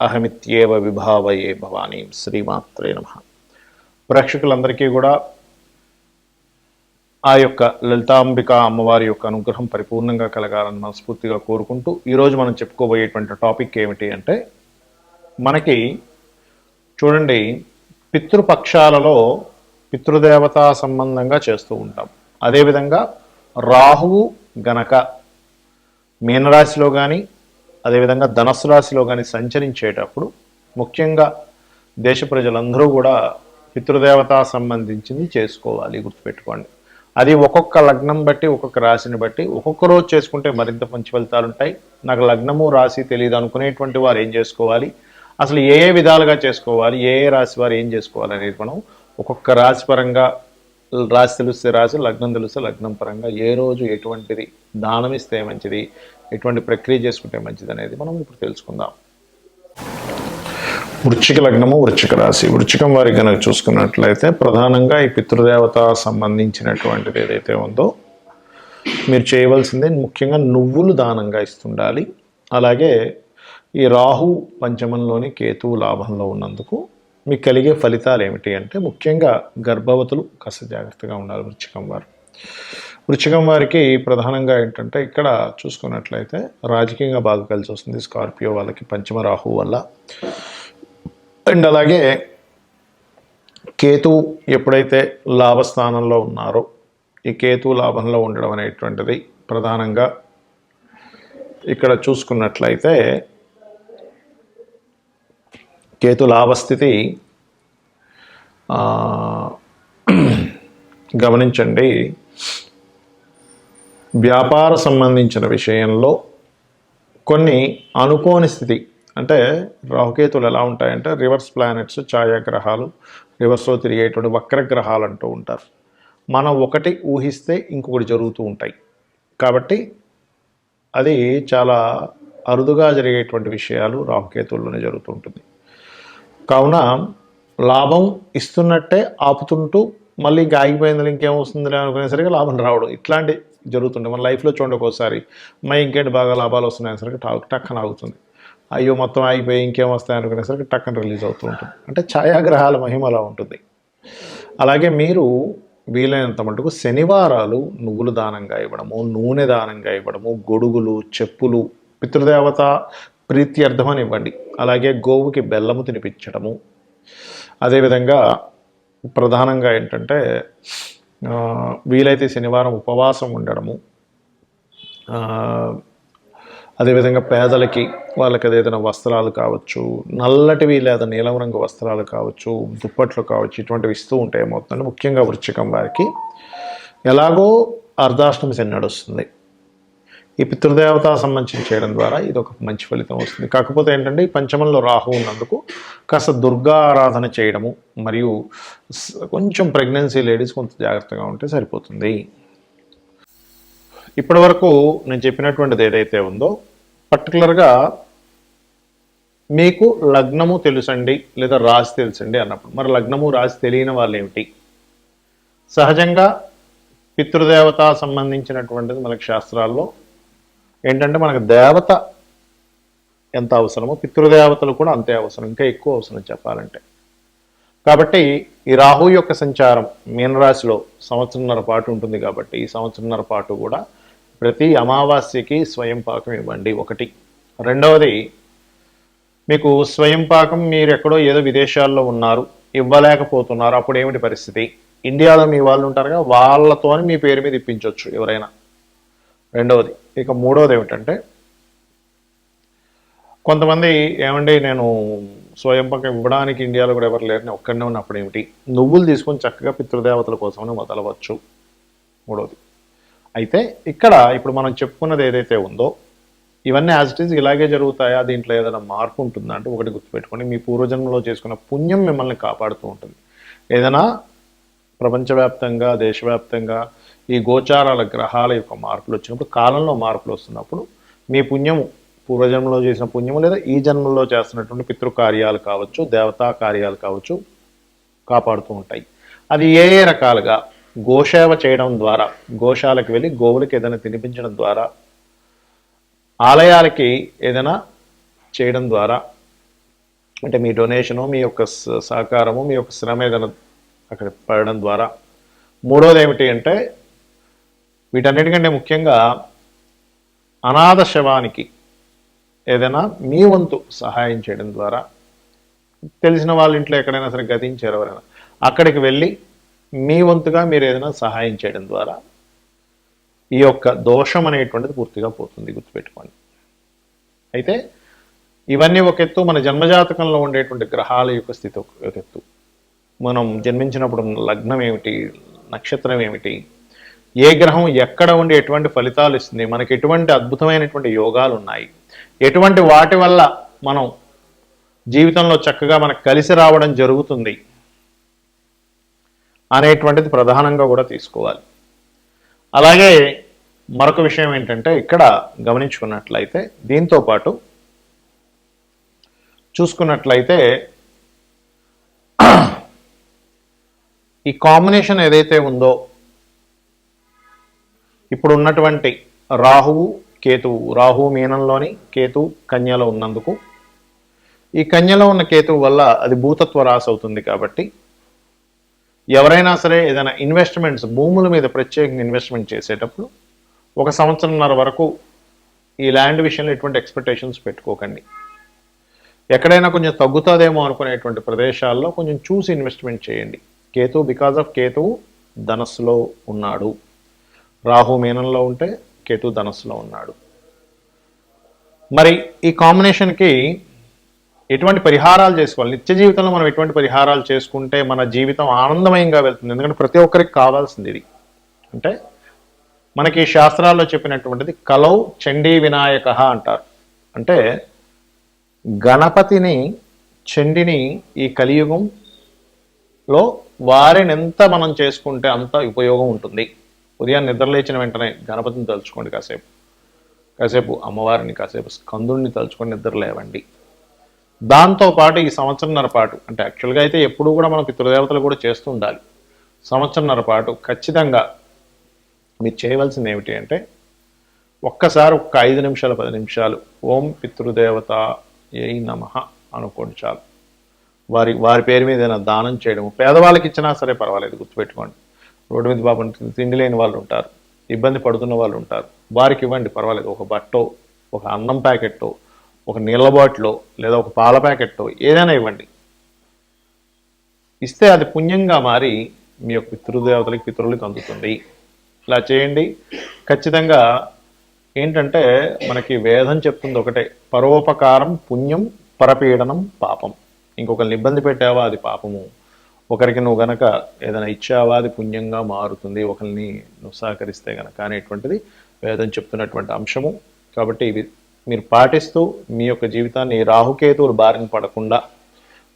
అహమిత్యేవ విభావయే భవానీ. శ్రీమాత్రే నమ. ప్రేక్షకులందరికీ కూడా ఆ యొక్క లలితాంబిక అమ్మవారి యొక్క అనుగ్రహం పరిపూర్ణంగా కలగాలని మనస్ఫూర్తిగా కోరుకుంటూ ఈరోజు మనం చెప్పుకోబోయేటువంటి టాపిక్ ఏమిటి అంటే మనకి చూడండి పితృపక్షాలలో పితృదేవతా సంబంధంగా చేస్తూ ఉంటాం. అదేవిధంగా రాహువు గనక మీనరాశిలో కానీ అదేవిధంగా ధనస్సు రాశిలో కానీ సంచరించేటప్పుడు ముఖ్యంగా దేశ ప్రజలందరూ కూడా పితృదేవతా సంబంధించింది చేసుకోవాలి గుర్తుపెట్టుకోండి. అది ఒక్కొక్క లగ్నం బట్టి ఒక్కొక్క రాశిని బట్టి ఒక్కొక్క రోజు చేసుకుంటే మరింత మంచి ఫలితాలు ఉంటాయి. నాకు లగ్నము రాశి తెలియదు అనుకునేటువంటి వారు ఏం చేసుకోవాలి? అసలు ఏ ఏ విధాలుగా చేసుకోవాలి? ఏ ఏ రాశి వారు ఏం చేసుకోవాలి అనేది మనం ఒక్కొక్క రాశి పరంగా రాశి తెలిస్తే రాశి లగ్నం తెలిస్తే లగ్నం పరంగా ఏ రోజు ఎటువంటిది దానం ఇస్తే మంచిది ఎటువంటి ప్రక్రియ చేసుకుంటే మంచిది అనేది మనం ఇప్పుడు తెలుసుకుందాం. వృచ్చిక లగ్నము వృచ్చిక రాశి. వృచ్చికం వారి కనుక చూసుకున్నట్లయితే ప్రధానంగా ఈ పితృదేవత సంబంధించినటువంటిది ఏదైతే ఉందో మీరు చేయవలసిందే ముఖ్యంగా నువ్వులు దానంగా ఇస్తుండాలి. అలాగే ఈ రాహు పంచమంలోని కేతువు లాభంలో ఉన్నందుకు మీకు కలిగే ఫలితాలు ఏమిటి అంటే ముఖ్యంగా గర్భవతులు కాస్త జాగ్రత్తగా ఉండాలి వృచ్చికం వారు. వృచ్చికం వారికి ప్రధానంగా ఏంటంటే ఇక్కడ చూసుకున్నట్లయితే రాజకీయంగా బాగా కలిసి వస్తుంది స్కార్పియో వాళ్ళకి పంచమ రాహు వల్ల. అండ్ అలాగే కేతు ఎప్పుడైతే లాభస్థానంలో ఉన్నారో ఈ కేతు లాభంలో ఉండడం అనేటువంటిది ప్రధానంగా ఇక్కడ చూసుకున్నట్లయితే కేతు లాభస్థితి గమనించండి. వ్యాపార సంబంధించిన విషయంలో కొన్ని అనుకోని స్థితి. అంటే రాహుకేతులు ఎలా ఉంటాయంటే రివర్స్ ప్లానెట్స్ ఛాయాగ్రహాలు రివర్స్లో తిరిగేటువంటి వక్రగ్రహాలు అంటూ ఉంటారు. మనం ఒకటి ఊహిస్తే ఇంకొకటి జరుగుతూ ఉంటాయి. కాబట్టి అది చాలా అరుదుగా జరిగేటువంటి విషయాలు రాహుకేతుల్లోనే జరుగుతుంటుంది కావున లాభం ఇస్తున్నట్టే ఆపుతుంటూ మళ్ళీ ఇంకా ఆగిపోయింది ఇంకేం వస్తుంది అనుకునేసరికి లాభం రావడం. ఇట్లాంటి జరుగుతుంటాయి. మన లైఫ్లో చూడండి ఒకసారి మా ఇంకేంటి బాగా లాభాలు వస్తున్నాయనేసరికి టాక్ టక్కన ఆగుతుంది. అయ్యో మొత్తం ఆగిపోయి ఇంకేం వస్తాయి అనుకునేసరికి టక్కన రిలీజ్ అవుతూ ఉంటుంది. అంటే ఛాయాగ్రహాల మహిమ అలా ఉంటుంది. అలాగే మీరు వీలైనంత మటుకు శనివారాలు నువ్వులు దానంగా ఇవ్వడము నూనె దానంగా ఇవ్వడము గొడుగులు చెప్పులు పితృదేవత ప్రీత్యర్థమని ఇవ్వండి. అలాగే గోవుకి బెల్లము తినిపించడము. అదేవిధంగా ప్రధానంగా ఏంటంటే వీలైతే శనివారం ఉపవాసం ఉండడము. అదేవిధంగా పేదలకి వాళ్ళకి ఏదైనా వస్త్రాలు కావచ్చు నల్లటివి లేదా నీలం రంగు వస్త్రాలు కావచ్చు దుప్పట్లు కావచ్చు ఇటువంటివి ఇస్తూ ఉంటే ఏమవుతుందంటే ముఖ్యంగా వృచ్చికం వారికి ఎలాగో అర్ధాష్టమి శని నడుస్తుంది. ఈ పితృదేవత సంబంధించి చేయడం ద్వారా ఇది ఒక మంచి ఫలితం వస్తుంది. కాకపోతే ఏంటంటే ఈ పంచమంలో రాహు ఉన్నందుకు కాస్త దుర్గా ఆరాధన చేయడము మరియు కొంచెం ప్రెగ్నెన్సీ లేడీస్ కొంత జాగ్రత్తగా ఉంటే సరిపోతుంది. ఇప్పటి వరకు నేను చెప్పినటువంటిది ఏదైతే ఉందో పర్టికులర్గా మీకు లగ్నము తెలుసండి లేదా రాశి తెలుసండి అన్నప్పుడు మరి లగ్నము రాశి తెలియని వాళ్ళు ఏమిటి? సహజంగా పితృదేవత సంబంధించినటువంటిది మనకి శాస్త్రాల్లో ఏంటంటే మనకు దేవత ఎంత అవసరమో పితృదేవతలు కూడా అంతే అవసరం ఇంకా ఎక్కువ అవసరం చెప్పాలంటే. కాబట్టి ఈ రాహు యొక్క సంచారం మీనరాశిలో సంవత్సరంన్నర పాటు ఉంటుంది కాబట్టి ఈ సంవత్సరంన్నర పాటు కూడా ప్రతి అమావాస్యకి స్వయం పాకం ఇవ్వండి. ఒకటి. రెండవది మీకు స్వయం పాకం మీరు ఎక్కడో ఏదో విదేశాల్లో ఉన్నారు ఇవ్వలేకపోతున్నారు అప్పుడు ఏమిటి పరిస్థితి? ఇండియాలో మీ వాళ్ళు ఉంటారుగా వాళ్ళతోని మీ పేరు మీద ఇప్పించవచ్చు ఎవరైనా. రెండవది. ఇక మూడవది ఏమిటంటే కొంతమంది ఏమండి నేను స్వయం పక్క ఇవ్వడానికి ఇండియాలో కూడా ఎవరు లేరని ఒక్కడనే ఉన్నప్పుడు ఏమిటి? నువ్వులు తీసుకొని చక్కగా పితృదేవతల కోసమని మొదలవచ్చు మూడవది. అయితే ఇక్కడ ఇప్పుడు మనం చెప్పుకున్నది ఏదైతే ఉందో ఇవన్నీ యాజ్ ఇట్ ఈజ్ ఇలాగే జరుగుతాయా? దీంట్లో ఏదైనా మార్పు ఉంటుందా? అంటే ఒకటి గుర్తుపెట్టుకోండి. మీ పూర్వజన్మలో చేసుకున్న పుణ్యం మిమ్మల్ని కాపాడుతూ ఉంటుంది. ఏదైనా ప్రపంచవ్యాప్తంగా దేశవ్యాప్తంగా ఈ గోచారాల గ్రహాల యొక్క మార్పులు వచ్చినప్పుడు కాలంలో మార్పులు వస్తున్నప్పుడు మీ పుణ్యము పూర్వజన్మలో చేసిన పుణ్యము లేదా ఈ జన్మలో చేస్తున్నటువంటి పితృకార్యాలు కావచ్చు దేవతా కార్యాలు కావచ్చు కాపాడుతూ ఉంటాయి. అది ఏ ఏ రకాలుగా గోసేవ చేయడం ద్వారా గోశాలకు వెళ్ళి గోవులకి ఏదైనా తినిపించడం ద్వారా ఆలయాలకి ఏదైనా చేయడం ద్వారా అంటే మీ డొనేషను మీ యొక్క సహకారము మీ యొక్క శ్రమ ఏదైనా అక్కడ పడడం ద్వారా మూడోది ఏమిటి అంటే వీటన్నిటికంటే ముఖ్యంగా అనాథ శవానికి ఏదైనా మీ వంతు సహాయం చేయడం ద్వారా తెలిసిన వాళ్ళ ఇంట్లో ఎక్కడైనా సరే గతించారు ఎవరైనా అక్కడికి వెళ్ళి మీ వంతుగా మీరు ఏదైనా సహాయం చేయడం ద్వారా ఈ యొక్క దోషం అనేటువంటిది పూర్తిగా పోతుంది గుర్తుపెట్టుకోండి. అయితే ఇవన్నీ ఒక ఎత్తు మన జన్మజాతకంలో ఉండేటువంటి గ్రహాల యొక్క స్థితి ఒక ఎత్తు. మనం జన్మించినప్పుడు లగ్నం ఏమిటి నక్షత్రం ఏమిటి ఏ గ్రహం ఎక్కడ ఉండి ఎటువంటి ఫలితాలు ఇస్తుంది మనకి ఎటువంటి అద్భుతమైనటువంటి యోగాలు ఉన్నాయి ఎటువంటి వాటి వల్ల మనం జీవితంలో చక్కగా మనకు కలిసి రావడం జరుగుతుంది అనేటువంటిది ప్రధానంగా కూడా తీసుకోవాలి. అలాగే మరొక విషయం ఏంటంటే ఇక్కడ గమనించుకున్నట్లయితే దీంతో పాటు చూసుకున్నట్లయితే ఈ కాంబినేషన్ ఏదైతే ఉందో ఇప్పుడు ఉన్నటువంటి రాహువు కేతువు రాహువు మీనంలోని కేతువు కన్యలో ఉన్నందుకు. ఈ కన్యలో ఉన్న కేతువు వల్ల అది భూతత్వ రాశి అవుతుంది కాబట్టి ఎవరైనా సరే ఏదైనా ఇన్వెస్ట్మెంట్స్ భూముల మీద ప్రత్యేకంగా ఇన్వెస్ట్మెంట్ చేసేటప్పుడు ఒక సంవత్సరంన్నర వరకు ఈ ల్యాండ్ విషయంలో ఎటువంటి ఎక్స్పెక్టేషన్స్ పెట్టుకోకండి. ఎక్కడైనా కొంచెం తగ్గుతుందేమో అనుకునేటువంటి ప్రదేశాల్లో కొంచెం చూసి ఇన్వెస్ట్మెంట్ చేయండి. కేతు బికాజ్ ఆఫ్ కేతువు ధనస్సులో ఉన్నాడు. రాహు మీనంలో ఉంటే కేతు ధనస్సులో ఉన్నాడు. మరి ఈ కాంబినేషన్కి ఎటువంటి పరిహారాలు చేసుకోవాలి? నిత్య జీవితంలో మనం ఎటువంటి పరిహారాలు చేసుకుంటే మన జీవితం ఆనందమయంగా వెళ్తుంది? ఎందుకంటే ప్రతి ఒక్కరికి కావాల్సింది ఇది. అంటే మనకి శాస్త్రాల్లో చెప్పినటువంటిది కలౌ చండీ వినాయక అంటారు. అంటే గణపతిని చండిని ఈ కలియుగంలో వారిని ఎంత మనం చేసుకుంటే అంత ఉపయోగం ఉంటుంది. ఉదయం నిద్రలేచిన వెంటనే గణపతిని తలుచుకోండి కాసేపు. కాసేపు అమ్మవారిని కాసేపు స్కందుడిని తలుచుకొని నిద్రలేవండి దాంతోపాటు దాంతో పాటు ఈ సంవత్సరంన్నర పాటు అంటే యాక్చువల్గా అయితే ఎప్పుడూ కూడా మనం పితృదేవతలు కూడా చేస్తూ ఉండాలి. సంవత్సరంన్నర పాటు ఖచ్చితంగా మీరు చేయవలసింది ఏమిటి అంటే ఒక్కసారి ఒక్క ఐదు నిమిషాలు పది నిమిషాలు ఓం పితృదేవత ఏ నమ అనుకోండి చాలు. వారి వారి పేరు మీద ఏదైనా దానం చేయడం పేదవాళ్ళకి ఇచ్చినా సరే పర్వాలేదు గుర్తుపెట్టుకోండి. రోడ్డు మీద పాపం తిండి లేని వాళ్ళు ఉంటారు ఇబ్బంది పడుతున్న వాళ్ళు ఉంటారు. వారికి ఇవ్వండి పర్వాలేదు. ఒక బట్టో ఒక అన్నం ప్యాకెట్టో ఒక నీళ్ళ బాటిలో లేదా ఒక పాల ప్యాకెట్టో ఏదైనా ఇవ్వండి. ఇస్తే అది పుణ్యంగా మారి మీ యొక్క పితృదేవతలకి పితరులకు అందుతుంది. ఇలా చేయండి. ఖచ్చితంగా ఏంటంటే మనకి వేదం చెప్తుంది ఒకటే పరోపకారం పుణ్యం పరపీడనం పాపం. ఇంకొకరిని ఇబ్బంది పెట్టావా అది పాపము. ఒకరికి నువ్వు గనక ఏదైనా ఇచ్చావా అది పుణ్యంగా మారుతుంది ఒకరిని నువ్వు సహకరిస్తే గనక అనేటువంటిది వేదం చెప్తున్నటువంటి అంశము. కాబట్టి ఇవి మీరు పాటిస్తూ మీ యొక్క జీవితాన్ని రాహుకేతువులు బారిన పడకుండా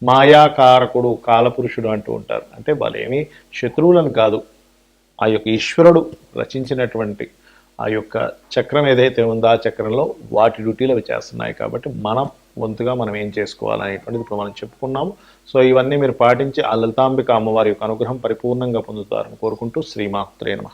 మాయాకారకుడు కాలపురుషుడు అంటూ ఉంటారు. అంటే వాళ్ళు ఏమీ శత్రువులను కాదు ఆ యొక్క ఈశ్వరుడు రచించినటువంటి ఆ యొక్క చక్రం ఏదైతే ఉందో ఆ చక్రంలో వాటి డ్యూటీలు అవి చేస్తున్నాయి. కాబట్టి మనం వంతుగా మనం ఏం చేసుకోవాలనేటువంటిది ఇప్పుడు మనం చెప్పుకున్నాము. సో ఇవన్నీ మీరు పాటించి ఆ లలితాంబిక అమ్మవారి యొక్క అనుగ్రహం పరిపూర్ణంగా పొందుతారని కోరుకుంటూ శ్రీమాత్రే నమ.